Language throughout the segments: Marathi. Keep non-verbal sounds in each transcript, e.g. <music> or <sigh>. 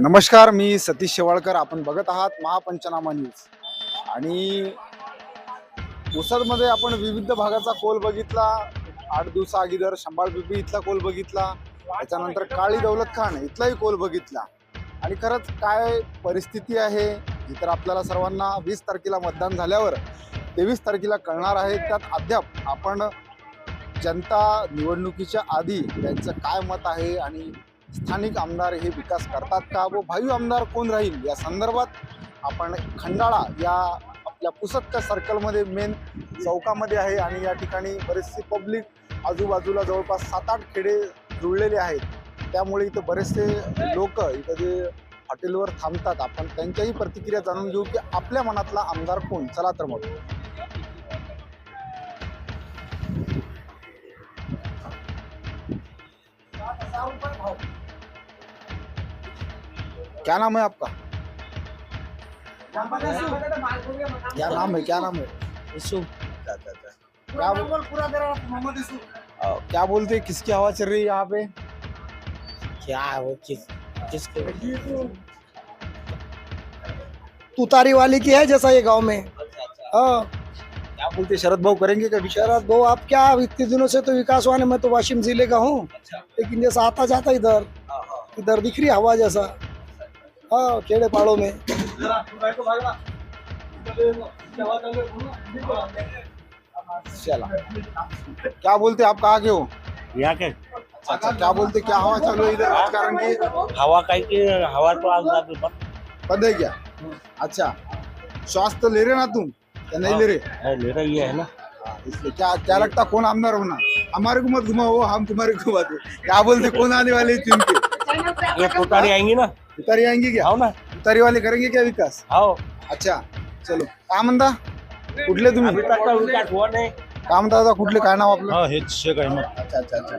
नमस्कार मी सतीश शेवाळकर. आपण बघत आहात महापंचनामा न्यूज. आणि पुसदमध्ये आपण विविध भागाचा कोल बघितला. आठ दिवसा अगोदर शंभाळ बिबी इथला कोल बघितला. त्याच्यानंतर काळी दौलत खान इथलाही कोल बघितला. आणि खरंच काय परिस्थिती आहे ही तर आपल्याला सर्वांना वीस तारखेला मतदान झाल्यावर तेवीस तारखेला कळणार आहे. त्यात अद्याप आपण जनता निवडणुकीच्या आधी त्यांचं काय मत आहे आणि स्थानिक आमदार हे विकास करतात का व भावी आमदार कोण राहील? या संदर्भात आपण खंडाळा या आपल्या पुसदच्या सर्कलमध्ये मेन चौकामध्ये आहे आणि या ठिकाणी बरेचसे पब्लिक आजूबाजूला जवळपास सात आठ खेडे जुळलेले आहेत. त्यामुळे इथं बरेचसे लोक इथं जे हॉटेलवर थांबतात. आपण त्यांच्याही प्रतिक्रिया जाणून घेऊ की आपल्या मनातला आमदार कोण? चला तर मग. क्या नाम है आपका? क्या नाम है क्या नाम है? अच्छा अच्छा अच्छा क्या? बोल अ, क्या बोलते हैं? किसकी हवा चल रही है यहाँ पे? क्या है वो? किस किसके? तुतारी वाली की है जैसा ये गाँव में। हाँ। क्या बोलते हैं? शरद भाव करेंगे कभी? शरद भाऊ आप क्या इतने दिनों से तो विकास हुआ नहीं मैं तो वाशिम ज़िले का हूँ। लेकिन जैसा आता जाता इधर इधर दिख रही हवा जैसा हाँ खेड़े पाड़ों में. चला. क्या बोलते हैं आप कहाँ के हो? यहाँ के। अच्छा क्या बोलते हैं, क्या हवा चालू है इधर? राजकारण की हवा का की हवा तो आज बंद है क्या? अच्छा श्वास तो ले रहे ना तुम? या नहीं ले रहे? है ले रही है ना? हाँ, इसलिए क्या क्या लगता कौन आमदार होना? हमारे को मत घुमाओ हम तुम्हारे को घुमाते क्या बोलते कौन आने वाले हैं के? ये तुतारी आएंगी ना। उतारी आएंगे क्या? आओ ना। उतारी वाले करेंगे क्या विकास? आओ। अच्छा चलो। काय म्हणता कुठले तुम्ही? अभी तक तो विकास हुआ नहीं। काय म्हणता दादा कुठले? काय नाव आपलं? हाँ हेच शेख अहमद अच्छा अच्छा अच्छा.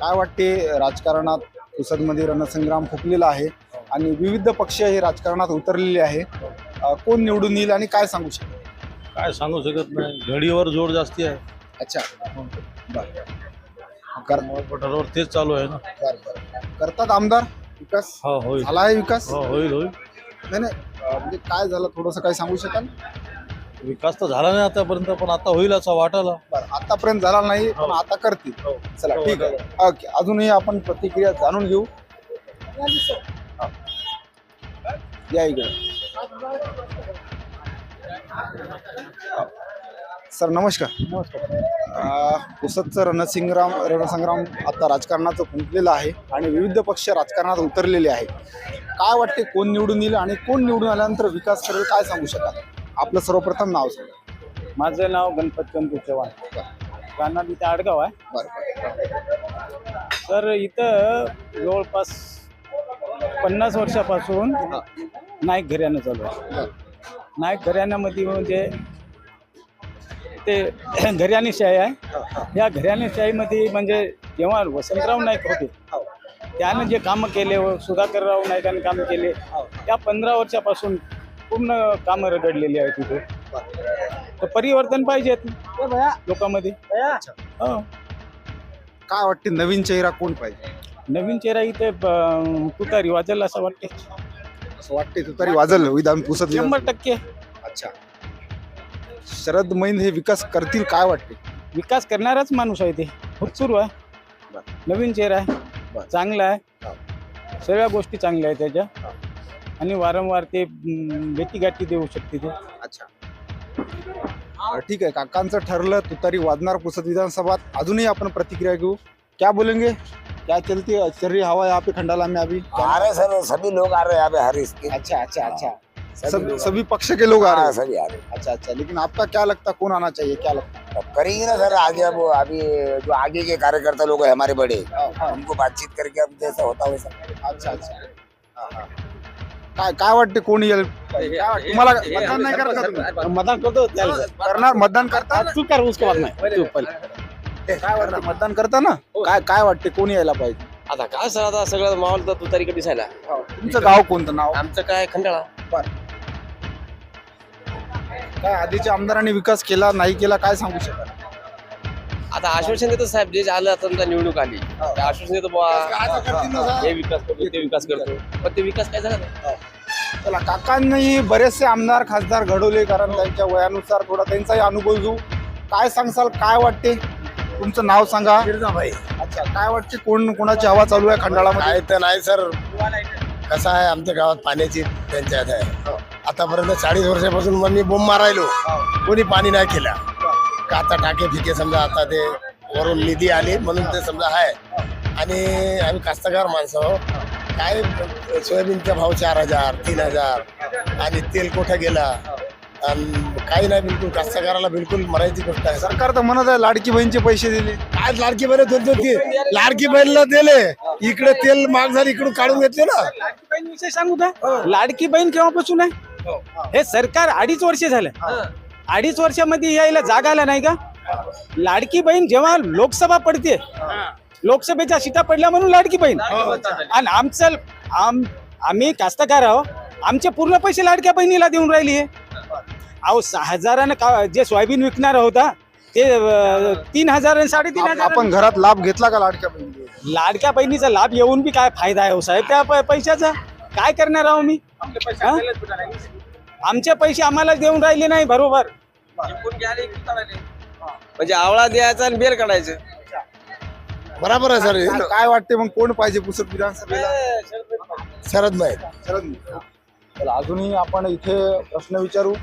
काय वाटते राजकारणात पुसदमध्ये रणसंग्राम फुकलेला आहे आणि विविध पक्ष हे राजकारणात उतरलेले आहे. अं, कोण निवडून येईल आणि काय सांगू शकतो? काय सांगू शकत नाही. घडीवर जोर जास्ती आहे. अच्छा. बरं. कर पठारावर तेच चालू आहे ना. बरं, बरं. करतात आमदार? विकास? हो होईल. झाला आहे विकास? हो होईल होईल. नाही नाही. अं, म्हणजे काय झालं? थोडंसं काय सांगू शकाल? विकास तर झाला नाही आतापर्यंत पण आता होईल असं वाटायला. बरं आतापर्यंत झाला नाही पण आता करतील. चला ठीक आहे. ओके अजूनही आपण प्रतिक्रिया जाणून घेऊ. हा. या इकडे. सर नमस्कार. अं, पुसदचं रणसंग्राम रणसंग्राम आता राजकारणाचं फुंकलेलं आहे आणि विविध पक्ष राजकारणात उतरलेले आहे काय वाटते कोण निवडून येईल आणि कोण निवडून आल्यानंतर विकास करेल काय सांगू शकाल? आपलं सर्वप्रथम नाव सांगा. माझं नाव गणपत चंदू चव्हाण. राहणार इथं आडगाव आहे. बरं तर इथं जवळपास पन्नास वर्षापासून नाईक घराणं चालू आहे. नाईक घराण्यामध्ये म्हणजे ते <clears throat> घराणेशाही आहे. या घराणेशाहीमध्ये म्हणजे जेव्हा वसंतराव नाईक होते त्यानं जे कामं केले व सुधाकरराव नाईकांनी कामं केले या पंधरा वर्षापासून पूर्ण कामं रगडलेली आहेत तिथे तर परिवर्तन पाहिजेत लोकांमध्ये. हो. काय वाटते नवीन चेहरा कोण पाहिजे? नवीन चेहरा इथे ब- तुतारी वाजेल असं वाटते असं वाटते तू तरी वाजल विधान पुसत शंभर टक्के. अच्छा. शरद मैन हे विकास करतील काय वाटते? विकास करणाराच माणूस आहे ते. खूप सुरू आहे. नवीन चेहरा आहे. बरं. चांगला आहे. सगळ्या गोष्टी चांगल्या आहेत त्याच्या. आणि वारंवार ते भेटी गाठी देऊ शकते ते. अच्छा. अं, ठीक आहे. काकांचं ठरलं तुतारी वाजणार पुसद विधानसभात. अजूनही आपण प्रतिक्रिया घेऊ. क्या बोलेंगे? क्या चलती है? चल रही हवा यहाँ पे खंडाला में अभी? आ रहे सर सभी लोग आ रहे हैं यहाँ पे हर इसके अच्छा अच्छा अच्छा. सब लोग सभी पक्ष के लोग आ रहे हाँ, हैं। सभी आ रहे हैं। अच्छा अच्छा लेकिन आपका क्या लगता है? कौन आना चाहिए? क्या लगता है? अब करेंगे ना सर आगे अब अभी जो आगे के कार्यकर्ता लोग हैं हमारे बड़े हाँ, हाँ। उनको बातचीत करके अब जैसा होता है वैसा। अच्छा अच्छा। हा, हा. काय काय वाटते कोण येईल? तुम्हाला मतदान नाही करत का तुम्ही? मतदान करतो करणार मतदान करता? तू कर उसके बाद नाही. तू पहिले. काय वाटतं? मतदान करता ना? काय काय वाटते कोण यायला पाहिजे? आता काय सर आता सगळं माहोल तर तुतारीकडे दिसायला. तुमचं गाव कोणतं नाव? आमचं काय खंडाळा. काय आधीच्या आमदारांनी विकास केला नाही केला काय सांगू शकाल आता आश्वासन देतो साहेब जे आलं आता समजा निवडणूक आली. ते आश्वासन देतो बुवा हे विकास करतो ते विकास करतो पण ते विकास काय झाला? नाही. चला काकांनी बरेचसे आमदार खासदार घडवले कारण त्यांच्या वयानुसार थोडा त्यांचाही अनुभव घेऊ. काय सांगसाल काय वाटते? तुमचं नाव सांगा. भाई अच्छा काय वाटते? कोण कोणाची हवा चालू आहे खंडाळामध्ये? काय तर नाही सर. कसं आहे आमच्या गावात पाण्याची पंचायत आहे. आतापर्यंत चाळीस वर्षापासून मग मी बोंब मारायलो. कोणी पाणी नाही केला. का आता टाके फिके समजा आता ते वरून निधी आली म्हणून ते समजा आहे. आणि आम्ही कास्तकार माणसं. काय सोयाबीनचा भाव चार हजार तीन हजार. आणि तेल कुठं गेला? आणि काही नाही बिलकुल. कास्तकाराला बिलकुल मरायची गोष्ट आहे. सरकार तर म्हणत आहे लाडकी बहीणचे पैसे दिले. काय लाडकी बहीण दोन दोन तीन लाडकी बहीणला दिले. इकडे तेल महाग झाले इकडून काढून घेतले ना. लाडकी बहीण विषय सांगू का? लाडकी बहीण केव्हापासून आहे? हे सरकार अडीच वर्ष झालं. अडीच वर्षामध्ये यायला जागा आला नाही का? लाडकी बहीण जेव्हा लोकसभा पडते लोकसभेच्या सीटा पडल्या म्हणून लाडकी बहीण. आणि आमचं आम आम्ही कास्तकार आहो आमचे पूर्ण पैसे लाडक्या बहिणीला देऊन राहिली आहे अहो सहा हजारानं का जे सोयाबीन विकणार होता ते अं, तीन हजार आणि साडेतीन आप- हजार. आपण घरात लाभ घेतला का लाडक्या बहिणी लाडक्या बहिणीचा लाभ येऊन बी काय फायदा आहे हो साहेब? त्या प- पैशाचा. काय करणार आहो मी? हा? आमचे पैसे आम्हाला देऊन राहिले नाही बरोबर. म्हणजे आवळा द्यायचा आणि बेल काढायचं. बरोबर आहे सर. काय- काय वाटते मग कोण पाहिजे पुसद विधानसभेला? शरद नाही शरद अजूनही आपण इथे प्रश्न विचारू.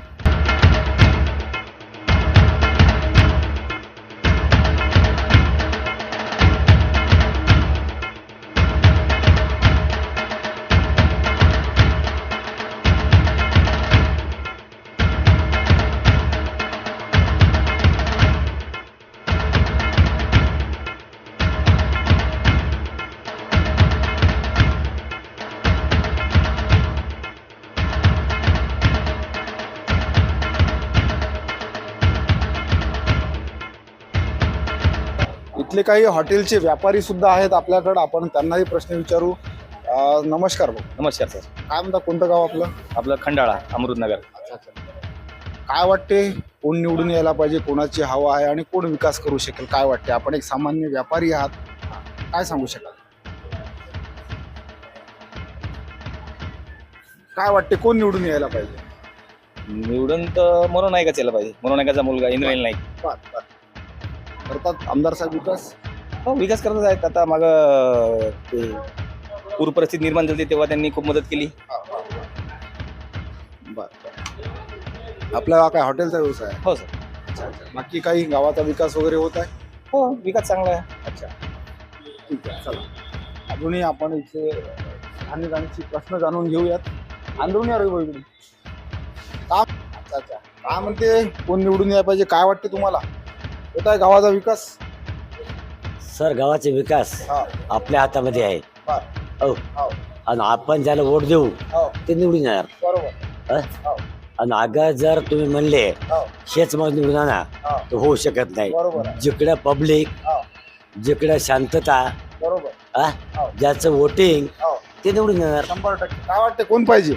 इथले काही हॉटेलचे व्यापारी सुद्धा आहेत आपल्याकडे. आपण त्यांनाही प्रश्न विचारू. अं, नमस्कार भाऊ. नमस्कार सर. काय म्हणता कोणतं गाव आपलं? आपलं खंडाळा अमृतनगर. काय वाटते कोण निवडून यायला पाहिजे कोणाची हवा आहे आणि कोण विकास करू शकेल काय वाटते? आपण एक सामान्य व्यापारी आहात. काय सांगू शकाल? काय वाटते कोण निवडून यायला पाहिजे? निवडून तर मनोनायकाच यायला पाहिजे. मनोनायकाचा मुलगा इंद्रायण नाईक. बर, बर. करतात. आमदार साहेब विकास हो विकास करतच आहेत. आता माग ते पूर परिस्थिती निर्माण झाली तेव्हा त्यांनी खूप मदत केली. बर. आपला काय हॉटेलचा व्यवसाय आहे? हो सर. बाकी काही गावाचा विकास वगैरे होत आहे? हो विकास चांगला आहे. अच्छा. ठीक आहे चला. अजूनही आपण इथे स्थानिकांची प्रश्न जाणून घेऊयात. आंदोलन या रवी इकडे का अच्छा अच्छा. काय म्हणते? कोण निवडून यायला पाहिजे? काय वाटते तुम्हाला? होत आहे गावाचा विकास? सर गावाचे विकास हा. आपल्या हातामध्ये आहे बर. हो हो. आणि आपण ज्याला वोट देऊ हो. ते निवडून येणार. बरोबर. आणि अगर जर तुम्ही म्हणले हो. हेच मग निवडून आणा हो. तर होऊ शकत नाही. बरोबर आहे. जिकडं पब्लिक हो. जिकडं शांतता बरोबर. हो. ज्याचं वोटिंग हो. ते निवडून येणार. शंभर टक्के. काय वाटते कोण पाहिजे?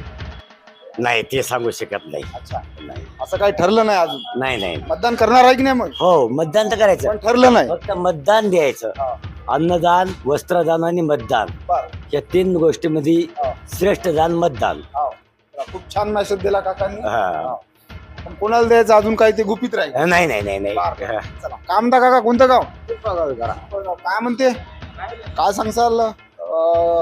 नाही ते सांगू शकत नाही. अच्छा. नाही असं काही ठरलं नाही अजून? नाही नाही. मतदान करणार आहे की नाही मग? हो मतदान तर करायचं. ठरलं नाही. फक्त मतदान द्यायचं. हा. अन्नदान वस्त्रदान आणि मतदान. बर. या तीन गोष्टीमध्ये हा. श्रेष्ठ दान मतदान. हो. खूप छान मेसेज दिला काकांनी. हा. हो. पण कोणाला द्यायचं अजून काही ते गुपित राहील? नाही नाही नाही नाही. बर. चला म्हणता काका कोणतं गाव. काय म्हणते? काय सांगसाल?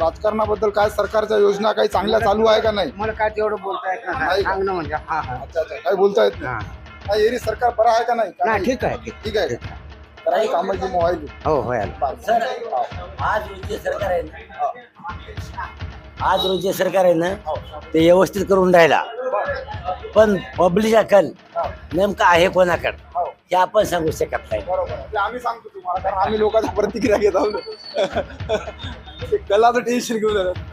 राजकारणाबद्दल काय सरकारच्या योजना काही चांगल्या चालू आहे का नाही? मला काय तेवढं बोलता येत नाही. का? म्हणजे. हा हा. अच्छा अच्छा. काय बोलता येत नाही? काय एरी सरकार बरं आहे का नाही? का? ठीक आहे ठीक ठीक आहे. काही कामाची मोबाईल हो हो यार सर आज रोजी सरकार आहे ना? आज रोजी सरकार आहे ना ते व्यवस्थित करून राहिला. पण पब्लिक कल नेमका आहे कोणाकडे? हे आपण सांगू शकत नाही. बरोबर. आहे. ते आम्ही सांगतो तुम्हाला कारण आम्ही लोकांच्या प्रतिक्रिया घेत आहोत. ते कलाचं टेन्शन घेऊन जातात